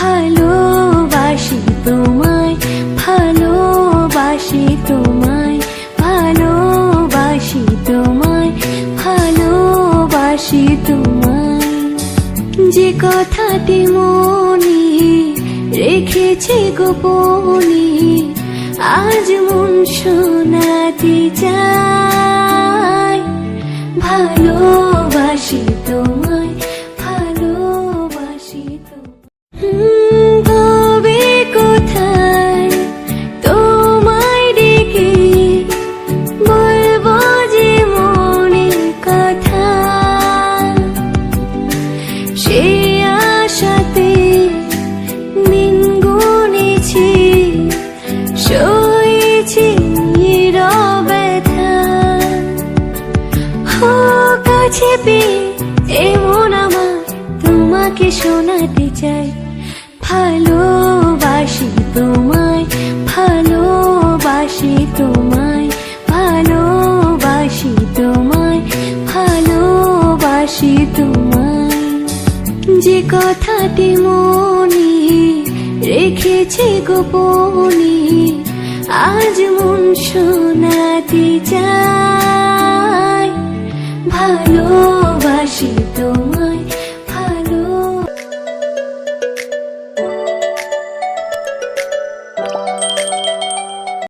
ভালোবাসি তোমায় ভালোবাসি তোমায় ভালোবাসি তোমায় ভালোবাসি তোমায়। যে কথাটি মনে রেখেছে গোপনে, আজ মন শোনাতে চাই ভালোবাসি তোমায়। পেয়ে এমন আমার তোমাকে শোনাতে চাই। ভালোবাসি তোমায় ভালোবাসি তোমায় ভালোবাসি তোমায় ভালোবাসি তোমায়। যে কথাটি মনে রেখেছে গোপনে, আজ মন শোনাতে চাই। ভালোবাসি তোমায়।